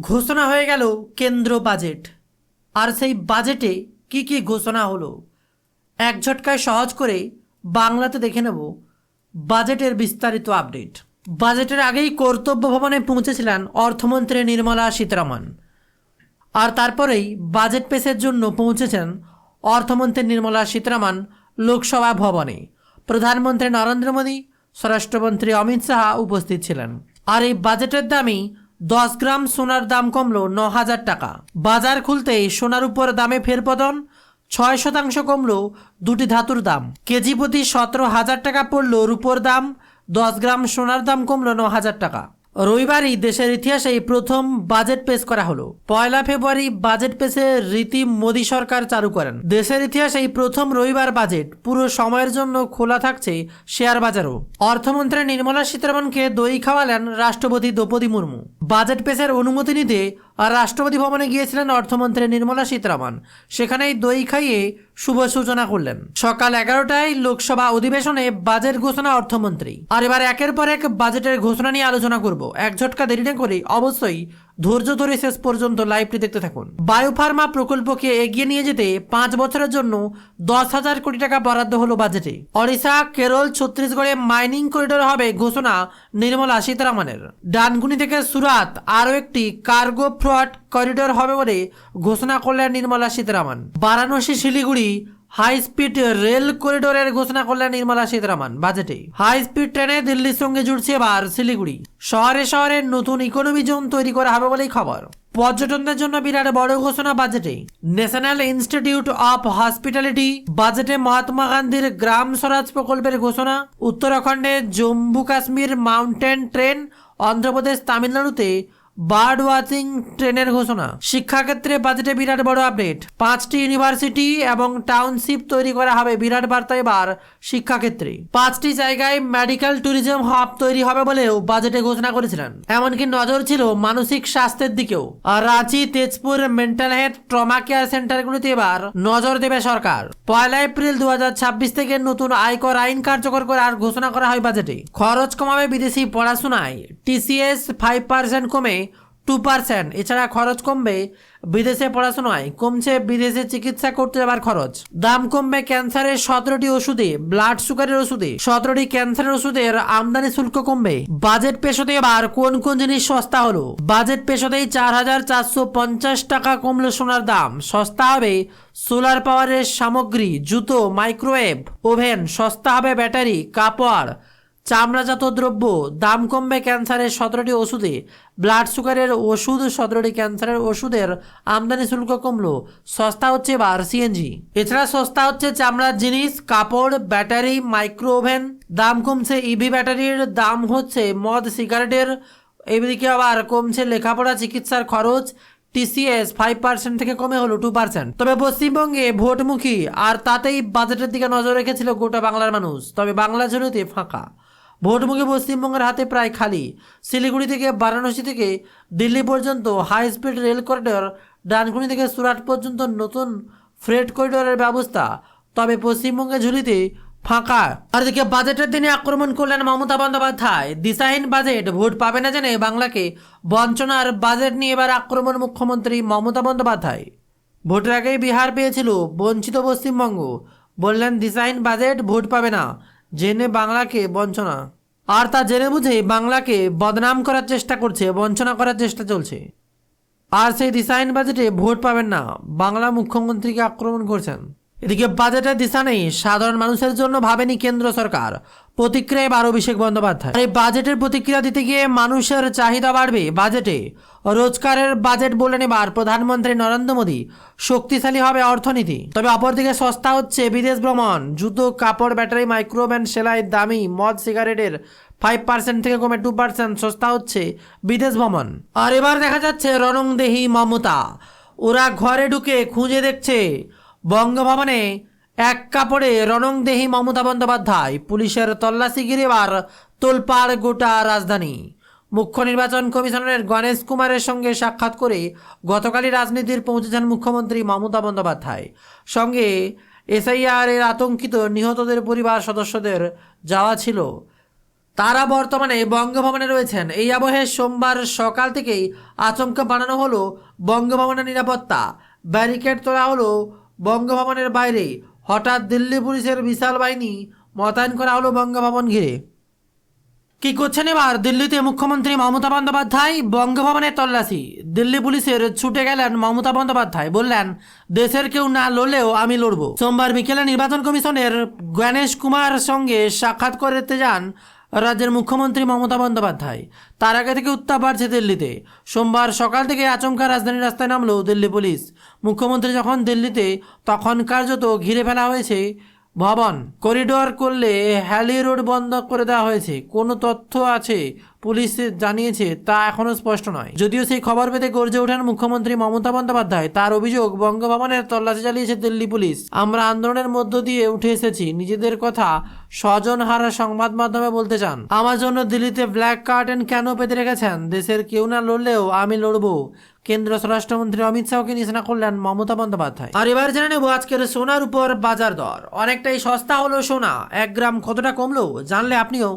ঘোষণা হয়ে গেল কেন্দ্র বাজেট। আর সেই বাজেটে কি কি ঘোষণা হলো? এক ঝটকায় সহজ করে বাংলাতে দেখে নেব বাজেটের বিস্তারিত আপডেট। বাজেটের আগেই কর্তব্য ভবনে পৌঁছেছিলেন অর্থমন্ত্রী নির্মলা সীতারামন। আর তারপরেই বাজেট পেশের জন্য পৌঁছেছেন অর্থমন্ত্রী নির্মলা সীতারামন লোকসভা ভবনে। প্রধানমন্ত্রী নরেন্দ্র মোদী, স্বরাষ্ট্রমন্ত্রী অমিত শাহ উপস্থিত ছিলেন। আর এই বাজেটের দামই দশ গ্রাম সোনার দাম কমল ন হাজার টাকা। বাজার খুলতেই সোনার উপর দামে ফেরপতন, ছয় শতাংশ কমল দুটি ধাতুর দাম। কেজি প্রতি সতেরো হাজার টাকা পড়ল রুপোর দাম, দশ গ্রাম সোনার দাম কমল ন হাজার টাকা। রবিবারই দেশের ইতিহাসে এই প্রথম বাজেট পেশ করা হলো। পয়লা ফেব্রুয়ারি বাজেট পেশে রীতি মোদী সরকার চালু করেন। দেশের ইতিহাসে এই প্রথম রবিবার বাজেট পুরো সময়ের জন্য খোলা থাকছে শেয়ার বাজারও। অর্থমন্ত্রী নির্মলা সীতারামনকে দই খাওয়ালেন রাষ্ট্রপতি দ্রৌপদী মুর্মু। বাজেট পেশের অনুমতি নিতে আর রাষ্ট্রপতি ভবনে গিয়েছিলেন অর্থমন্ত্রী নির্মলা সীতারামন। সেখানেই দই খাইয়ে শুভ সূচনা করলেন। সকাল এগারোটায় লোকসভা অধিবেশনে বাজেট ঘোষণা অর্থমন্ত্রী। আর এবার একের পর এক বাজেটের ঘোষণা নিয়ে আলোচনা করব। এক ঝটকা দেরি না করে অবশ্যই ধৈর্য ধরে শেষ পর্যন্ত লাইভটি দেখতে থাকুন। বায়োফার্মা প্রকল্পকে এগিয়ে নিয়ে যেতে পাঁচ বছরের জন্য দশ হাজার কোটি টাকা বরাদ্দ হলো বাজেটে। ওড়িশা, কেরল, ছত্তিশগড়ে মাইনিং করিডোর হবে ঘোষণা নির্মলা সীতারামনের। ডানগুনি থেকে সুরাত আরও একটি কার্গো ফ্রড করিডোর হবে বলে ঘোষণা করলেন Nirmala Sitharaman. Varanasi, Siliguri high speed rail করিডোরের ঘোষণা করলেন নির্মলা সীতারামন, বাজেটে। হাই স্পিড ট্রেনে দিল্লির সঙ্গে জুড়ছে এবার শিলিগুড়ি। শহরে শহরে নতুন ইকোনমি জোন তৈরি করা হবে বলেই খবর। পর্যটনদের জন্য বিরাট বড় ঘোষণা বাজেটে। ন্যাশনাল ইনস্টিটিউট অফ হসপিটালিটি বাজেটে মহাত্মা গান্ধীর গ্রাম স্বরাজ প্রকল্পের ঘোষণা। উত্তরাখণ্ডে জম্মু কাশ্মীর মাউন্টেন ট্রেন, অন্ধ্রপ্রদেশ, তামিলনাড়ুতে বার্ড ওয়াচিং ট্রেনের ঘোষণা। শিক্ষাক্ষেত্রে বাজেটে বিরাট বড় আপডেট। পাঁচটি ইউনিভার্সিটি এবং টাউনশিপ তৈরি করা হবে বিরাট বার্তা এবার শিক্ষাক্ষেত্রে। পাঁচটি জায়গায় মেডিকেল ট্যুরিজম হাব তৈরি হবে বলেও বাজেটে ঘোষণা করেছিলেন। এমনকি নজর ছিল মানসিক স্বাস্থ্যের দিকেও। আর Ranchi, Tezpur, mental health, trauma care সেন্টারগুলিতে এবার নজর দেবে সরকার। পয়লা এপ্রিল দু হাজার ছাব্বিশ থেকে নতুন আয়কর আইন কার্যকর করার ঘোষণা করা হয় বাজেটে। খরচ কমাবে বিদেশি পড়াশোনায়। টিসিএস ফাইভ পার্সেন্ট কমে টু পার্সেন্ট এছাড়া খরচ কমবে বিদেশে পড়াশোনায়। কমছে বিদেশে চিকিৎসা করতে যাবার খরচ। দাম কমবে ক্যান্সারের সতেরোটি ওষুধে ব্লাড সুগারের ওষুধে। সতেরোটি ক্যান্সারের ওষুধের আমদানি শুল্ক কমবে। বাজেট পেশ হতে এবার কোন কোন জিনিস সস্তা হলো? বাজেট পেশ হতেই চার হাজার চারশো পঞ্চাশ টাকা কমলো সোনার দাম। সস্তা হবে সোলার পাওয়ারের সামগ্রী, জুতো মাইক্রোওয়েভ ওভেন সস্তা হবে ব্যাটারি কাপড়। চামড়াজাত দ্রব্য, দাম কমবে ক্যান্সারের সতেরোটি ওষুধে ব্লাড সুগারের ওষুধ সতেরোটি ক্যান্সারের ওষুধের আমদানি শুল্ক কমলো, সস্তা হচ্ছে এবার সিএনজি এছাড়া সস্তা হচ্ছে চামড়ার জিনিস, কাপড়, ব্যাটারি মাইক্রো ওভেন দাম কমছে ইভি ব্যাটারির, দাম হচ্ছে মদ, সিগারেটের, এদিকে আবার কমছে লেখাপড়া, চিকিৎসার খরচ টিসিএস ফাইভ পার্সেন্ট থেকে কমে হলো টু পার্সেন্ট তবে পশ্চিমবঙ্গে ভোটমুখী, আর তাতেই বাজেটের দিকে নজর রেখেছিল গোটা বাংলার মানুষ। তবে বাংলা ঝুড়িতে ফাঁকা। ভোটমুখী পশ্চিমবঙ্গের হাতে প্রায় খালি। শিলিগুড়ি থেকে বারাণসী থেকে দিল্লি পর্যন্ত high speed rail corridor Dankuni থেকে সুরাট পর্যন্ত নতুন ফ্রেট করিডোরের ব্যবস্থা। তবে পশ্চিমবঙ্গের ঝুলিতে ফাঁকা। আর এদিকে বাজেটের দিনে আক্রমণ করলেন মমতা বন্দ্যোপাধ্যায়। দিশাহীন বাজেট, ভোট পাবে না জেনে বাংলাকে বঞ্চনার বাজেট নিয়ে এবার আক্রমণ মুখ্যমন্ত্রী মমতা বন্দ্যোপাধ্যায়। ভোটের আগেই বিহার পেয়েছিল বঞ্চিত পশ্চিমবঙ্গ। বললেন, দিশাহীন বাজেট, ভোট পাবে না। জেনে বাংলাকে বঞ্চনা। আর তা জেনে বুঝে বাংলাকে বদনাম করার চেষ্টা করছে, বঞ্চনা করার চেষ্টা চলছে। আর সেই রিসাইন বাজেটে ভোট পাবেন না, বাংলা মুখ্যমন্ত্রীকে আক্রমণ করছেন। এদিকে বাজেটের দিশা নেই। সাধারণ মানুষের জন্য ভাবেনি কেন্দ্র সরকার। প্রতিক্রিয়ায় এবার অভিষেক বন্দ্যোপাধ্যায়। এই বাজেটের প্রতিক্রিয়া দিতে গিয়ে মানুষের চাহিদা বাড়বে বাজেটে। রোজগারের বাজেট বলে নেবার প্রধানমন্ত্রী নরেন্দ্র মোদী শক্তিশালী হবে অর্থনীতি। তবে অপরদিকে সস্তা হচ্ছে বিদেশ ভ্রমণ। জুতো, কাপড়, ব্যাটারি মাইক্রোভেন সেলাই, দামি মদ, সিগারেটের ফাইভ পার্সেন্ট থেকে কমে টু পার্সেন্ট সস্তা হচ্ছে বিদেশ ভ্রমণ। আর এবার দেখা যাচ্ছে রণংদেহী মমতা। ওরা ঘরে ঢুকে খুঁজে দেখছে বঙ্গভবনে এক কাপড়ে রণংদেহী মমতা বন্দ্যোপাধ্যায়, পুলিশের তল্লাশি গিরে এবার তোলপাড় গোটা রাজধানী। মুখ্য নির্বাচন কমিশনারের গণেশ কুমারের সঙ্গে সাক্ষাৎ করে গতকালই রাজনীতির পৌঁছেছেন মুখ্যমন্ত্রী মমতা বন্দ্যোপাধ্যায়। সঙ্গে এসআইআর এর আতঙ্কিত নিহতদের পরিবার সদস্যদের যাওয়া ছিল। তারা বর্তমানে বঙ্গভবনে রয়েছেন। এই আবহে সোমবার সকাল থেকেই আচমকা বানানো হলো বঙ্গভবনের নিরাপত্তা। ব্যারিকেড তোলা হলো বঙ্গভবনের বাইরে হঠাৎ দিল্লি পুলিশের বিশাল বাহিনী মোতায়েন করা হলো বঙ্গভবন ঘিরে। কি করছেন এবার? দিল্লিতে মুখ্যমন্ত্রী মমতা বন্দ্যোপাধ্যায় বঙ্গভবনে তল্লাশি। দিল্লি পুলিশের ছুটে গেলেন মমতা বন্দ্যোপাধ্যায়। বললেন, দেশের কেউ না লড়লেও আমি লড়ব। সোমবার বিকেলে নির্বাচন কমিশনের গণেশ কুমার সঙ্গে সাক্ষাৎ করতে যান রাজ্যের মুখ্যমন্ত্রী মমতা বন্দ্যোপাধ্যায়। তার আগে থেকে উত্তাপ বাড়ছে দিল্লিতে। সোমবার সকাল থেকে আচমকা রাজধানী রাস্তায় নামলো দিল্লি পুলিশ। মুখ্যমন্ত্রী যখন দিল্লিতে, তখন কার্যত ঘিরে ফেলা হয়েছে ভবন। করিডোর করলে হ্যালি রোড বন্ধ করে দেওয়া হয়েছে। কোনো তথ্য আছে পুলিশ জানিয়েছে, তা এখনও স্পষ্ট নয়। যদিও সেই খবর পেতে গর্জে ওঠেন মুখ্যমন্ত্রী মমতা বন্দ্যোপাধ্যায়, তার অভিযোগ বঙ্গভবনের তল্লাশি চালিয়েছে দিল্লি পুলিশ। আমরা আন্দোলনের মধ্য দিয়ে উঠে এসেছি, নিজেদের কথা স্বজন হারা সংবাদ মাধ্যমে বলতে চান। আমার জন্য দিল্লিতে ব্ল্যাক কার্টেন কেন পেতে রেখেছেন? দেশের কেউ না লড়লেও আমি লড়বো। কেন্দ্র স্বরাষ্ট্রমন্ত্রী অমিত শাহকে নিশানা করলেন মমতা বন্দ্যোপাধ্যায়। আর এবার জেনে নেব আজকের সোনার উপর বাজার দর। অনেকটাই সস্তা হলো সোনা। এক গ্রাম কতটা কমলো? জানলে আপনিও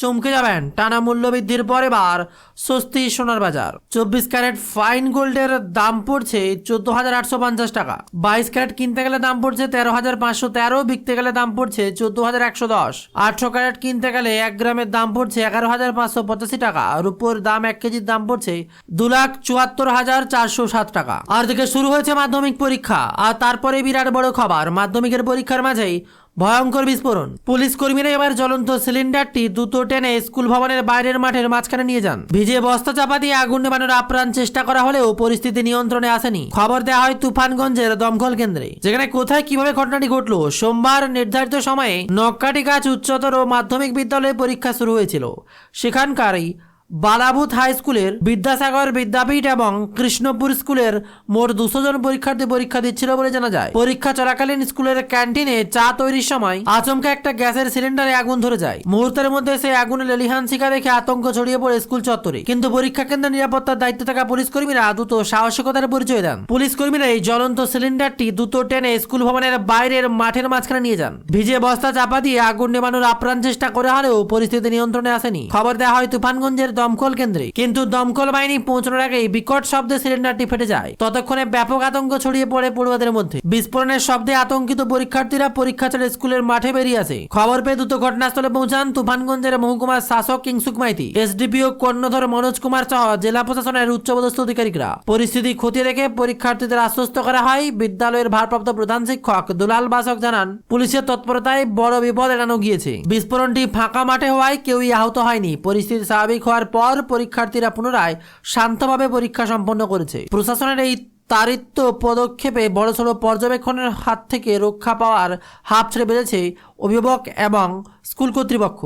চমকে যাবেন টানা মূল্য বৃদ্ধির পরে বার স্বস্তি সোনার বাজার। চব্বিশ ক্যারেট ফাইন গোল্ডের দাম পড়ছে চোদ্দ হাজার আটশো পঞ্চাশ টাকা। বাইশ ক্যারেট কিনতে গেলে দাম পড়ছে তেরো হাজার পাঁচশো তেরো, বিকতে গেলে দাম পড়ছে চোদ্দ হাজার একশো দশ। আটশো ক্যারেট কিনতে গেলে এক গ্রামের দাম পড়ছে এগারো হাজার পাঁচশো পঁচাশি টাকা। রুপোর দাম এক কেজির দাম পড়ছে দু লাখ চুয়াত্তর হাজার চারশো সাত টাকা। আর দিকে শুরু হয়েছে মাধ্যমিক পরীক্ষা, আর তারপরে বিরাট বড় খবর। মাধ্যমিকের পরীক্ষার মাঝেই ভয়ঙ্কর বিস্ফোরণ। পুলিশ কর্মীরা এবার জ্বলন্ত সিলিন্ডারটি দ্রুত টেনে স্কুল ভবনের বাইরের মাঠের মাঝখানে নিয়ে যান। ভিজে বস্তা চাপা দিয়ে আগুন নেবানোর আপ্রাণ চেষ্টা করা হলেও পরিস্থিতি নিয়ন্ত্রণে আসেনি। খবর দেওয়া হয় তুফানগঞ্জের দমকল কেন্দ্রে। যেখানে কোথায় কীভাবে ঘটনাটি ঘটলো, সোমবার নির্ধারিত সময়ে নক্কাটি গাছ উচ্চতর ও মাধ্যমিক বিদ্যালয়ে পরীক্ষা শুরু হয়েছিল। সেখানকারই বালাবুথ হাই স্কুলের বিদ্যাসাগর বিদ্যাপীঠ এবং কৃষ্ণপুর স্কুলের মোট দুশো জন পরীক্ষার্থী পরীক্ষা দিচ্ছিল বলে জানা যায়। পরীক্ষা চলাকালীন স্কুলের ক্যান্টিনে চা তৈরির সময় আচমকা একটা গ্যাসের সিলিন্ডারে আগুন ধরে যায়। মুহূর্তের মধ্যে সেই আগুনে লেলিহান শিকা দেখে আতঙ্ক ছড়িয়ে পড়ে স্কুল চত্বরে। কিন্তু পরীক্ষা কেন্দ্রের নিরাপত্তার দায়িত্ব থাকা পুলিশ কর্মীরা দ্রুত সাহসিকতার পরিচয় দেন। পুলিশ কর্মীরা এই জ্বলন্ত সিলিন্ডারটি দ্রুত টেনে স্কুল ভবনের বাইরের মাঠের মাঝখানে নিয়ে যান। ভিজে বস্তা চাপা দিয়ে আগুন নেবানোর আপ্রাণ চেষ্টা করে হলেও পরিস্থিতি নিয়ন্ত্রণে আসেনি। খবর দেওয়া হয় তুফানগঞ্জের দমকল কেন্দ্রে কিন্তু দমকল বাহিনী পৌঁছানোর আগেই বিকট শব্দে সিলিন্ডারটি ফেটে যায়। ততক্ষণে ব্যাপক আতঙ্ক ছড়িয়ে পড়ে পড়ুয়াদের মধ্যে। বিস্ফোরণের শব্দে আতঙ্কিত পরীক্ষার্থীরা পরীক্ষা ছেড়ে স্কুলের মাঠে বেরিয়ে আসে। খবর পেয়ে দ্রুত ঘটনাস্থলে পৌঁছান তুফানগঞ্জের মহকুমার শাসক কিংসুক মাইতি। এসডিপিও কর্ণধর মনোজ কুমার সহ জেলা প্রশাসনের উচ্চপদস্থ আধিকারিকরা পরিস্থিতি খতিয়ে দেখে পরীক্ষার্থীদের আশ্বস্ত করা হয় বিদ্যালয়ের ভারপ্রাপ্ত প্রধান শিক্ষক দুলাল বাসক জানান, পুলিশের তৎপরতায় বড় বিপদ এড়ানো গিয়েছে। বিস্ফোরণটি ফাঁকা মাঠে হওয়ায় কেউই আহত হয়নি। পরিস্থিতি স্বাভাবিক হওয়ার পর পরীক্ষার্থীরা পুনরায় শান্তভাবে পরীক্ষা সম্পন্ন করেছে। প্রশাসনের এই তারিত্ব পদক্ষেপে বড়সড় পর্যবেক্ষণের হাত থেকে রক্ষা পাওয়ার হাফ ছেড়ে বেঁধেছে অভিভাবক এবং স্কুল কর্তৃপক্ষ।